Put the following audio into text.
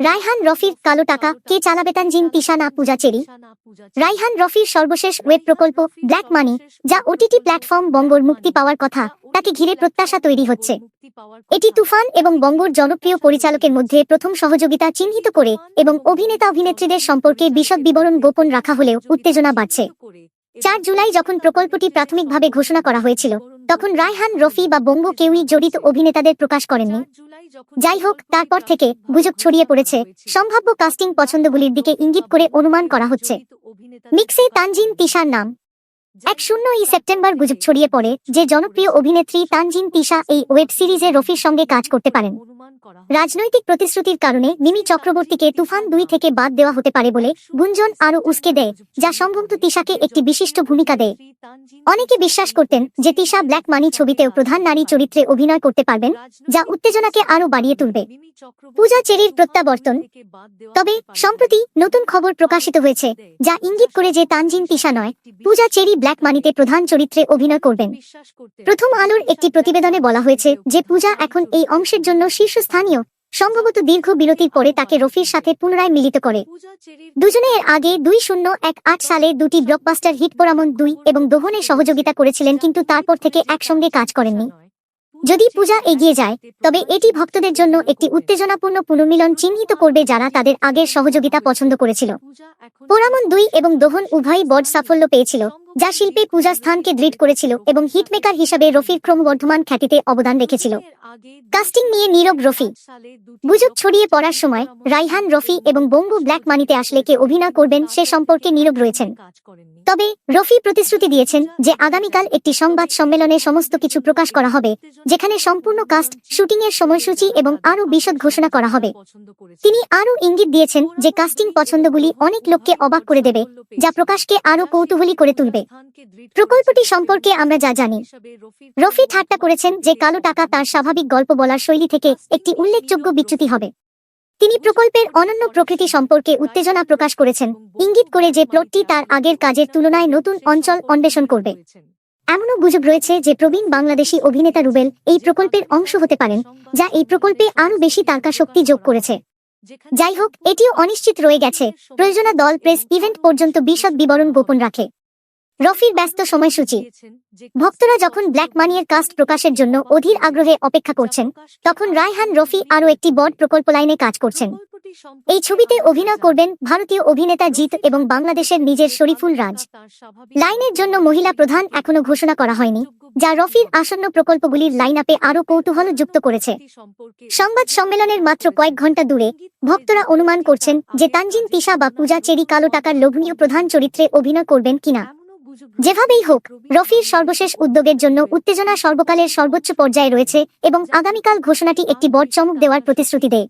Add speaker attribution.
Speaker 1: রায়হান রফির কালো টাকা, কে চালাবে তানজিন তিশা না পূজা চেরি? রায়হান রফির সর্বশেষ ওয়েব প্রকল্প ব্ল্যাক মানি যা ওটিটি প্ল্যাটফর্ম বঙ্গর মুক্তি পাওয়ার কথা, তাকে ঘিরে প্রত্যাশা তৈরি হচ্ছে। এটি তুফান এবং বঙ্গর জনপ্রিয় পরিচালকের মধ্যে প্রথম সহযোগিতা চিহ্নিত করে এবং অভিনেতা অভিনেত্রীদের সম্পর্কে বিশদ বিবরণ গোপন রাখা হলেও উত্তেজনা বাড়ছে। চার জুলাই যখন প্রকল্পটি প্রাথমিকভাবে ঘোষণা করা হয়েছিল, তখন রায়হান রফি বা বঙ্গ কেউই জড়িত অভিনেতাদের প্রকাশ করেননি। যাই হোক তারপর থেকে গুজব ছড়িয়ে পড়েছে। সম্ভাব্য কাস্টিং পছন্দগুলির দিকে ইঙ্গিত করে অনুমান করা হচ্ছে। মিক্সে তানজিন তিশার নাম। এক শূন্য ই সেপ্টেম্বর গুজব ছড়িয়ে পড়ে যে জনপ্রিয় অভিনেত্রী তানজিন তিশা এই ওয়েব সিরিজে রফির সঙ্গে কাজ করতে পারেন। রাজনৈতিক প্রতিশ্রুতির কারণে মিমি চক্রবর্তীকে তুফান দুই থেকে বাদ দেওয়া হতে পারে বলে গুঞ্জন আরও উস্কে দেয়, যা সম্ভবত তিশাকে একটি বিশিষ্ট ভূমিকা দেয়। অনেকে বিশ্বাস করতেন যে তিশা ব্ল্যাক মানি ছবিতেও প্রধান নারী চরিত্রে অভিনয় করতে পারবেন, যা উত্তেজনাকে আরও বাড়িয়ে তুলবে। পূজা চেরির প্রত্যাবর্তন। তবে সম্প্রতি নতুন খবর প্রকাশিত হয়েছে, যা ইঙ্গিত করে যে তানজিন তিশা নয়, পূজা চেরি ব্ল্যাক মানিতে প্রধান চরিত্রে অভিনয় করবেন। প্রথম আলোর একটি প্রতিবেদনে বলা হয়েছে যে পূজা এখন এই অংশের জন্য শীর্ষস্থানীয় সম্ভবত দীর্ঘ বিরতির পরে তাকে রফির সাথে পুনরায় মিলিত করে। দুজনে এর আগে দুই শূন্য এক আট সালে দুটি ব্লকবাস্টার হিট পোরামন দুই এবং দোহনে সহযোগিতা করেছিলেন কিন্তু তারপর থেকে একসঙ্গে কাজ করেননি। যদি পূজা এগিয়ে যায়, তবে এটি ভক্তদের জন্য একটি উত্তেজনাপূর্ণ পুনর্মিলন চিহ্নিত করবে যারা তাদের আগের সহযোগিতা পছন্দ করেছিল। পোরামন দুই এবং দোহন উভয়ই বড় সাফল্য পেয়েছিল। যা শিল্পে পূজা স্থানকে দৃঢ় করেছিল এবং হিটমেকার হিসাবে রফির ক্রমবর্ধমান খ্যাতিতে অবদান রেখেছিল। কাস্টিং নিয়ে নীরব রফি। গুজব ছড়িয়ে পড়ার সময় রাইহান রফি এবং বঙ্গু ব্ল্যাক মানিতে আসলে কে অভিনয় করবেন সে সম্পর্কে নীরব রয়েছেন। তবে রফি প্রতিশ্রুতি দিয়েছেন যে আগামীকাল একটি সংবাদ সম্মেলনে সমস্ত কিছু প্রকাশ করা হবে, যেখানে সম্পূর্ণ কাস্ট শুটিং এর সময়সূচি এবং আরও বিশদ ঘোষণা করা হবে। তিনি আরও ইঙ্গিত দিয়েছেন যে কাস্টিং পছন্দগুলি অনেক লোককে অবাক করে দেবে, যা প্রকাশকে আরও কৌতূহলী করে তুলবে। প্রকল্পটি সম্পর্কে আমরা যা জানি। রফি ঠাট্টা করেছেন যে কালো টাকা তার স্বাভাবিক গল্প বলার শৈলী থেকে একটি উল্লেখযোগ্য বিচ্যুতি হবে। তিনি প্রকল্পের অনন্য প্রকৃতি সম্পর্কে উত্তেজনা প্রকাশ করেছেন। ইঙ্গিত করে যে প্লটটি তার আগের কাজের তুলনায় নতুন অঞ্চল অন্বেষণ করবে। এমনও গুজব রয়েছে যে প্রবীণ বাংলাদেশি অভিনেতা রুবেল এই প্রকল্পের অংশ হতে পারেন যা এই প্রকল্পে আরও বেশি তারকা শক্তি যোগ করেছে। যাই হোক এটিও অনিশ্চিত রয়ে গেছে। প্রয়োজনা দল প্রেস ইভেন্ট পর্যন্ত বিশদ বিবরণ গোপন রাখে। রফির ব্যস্ত সময়সূচি। ভক্তরা যখন ব্ল্যাক মানিয়ের কাস্ট প্রকাশের জন্য অধীর আগ্রহে অপেক্ষা করছেন, তখন রায়হান, রফি আরও একটি বড় প্রকল্প লাইনে কাজ করছেন। এই ছবিতে অভিনয় করবেন ভারতীয় অভিনেতা জিত এবং বাংলাদেশের নিজের শরীফুল রাজ। লাইনের জন্য মহিলা প্রধান এখনও ঘোষণা করা হয়নি, যা রফির আসন্ন প্রকল্পগুলির লাইন আপে আরও কৌতূহল যুক্ত করেছে। সংবাদ সম্মেলনের মাত্র কয়েক ঘণ্টা দূরে ভক্তরা অনুমান করছেন যে তানজিন তিশা বা পূজা চেরি কালো টাকার লোভনীয় প্রধান চরিত্রে অভিনয় করবেন কিনা। যেভাবেই হোক রফির সর্বশেষ উদ্যোগের জন্য উত্তেজনা সর্বকালের সর্বোচ্চ পর্যায়ে রয়েছে এবং আগামীকাল ঘোষণাটি একটি বড় চমক দেওয়ার প্রতিশ্রুতি দেয়।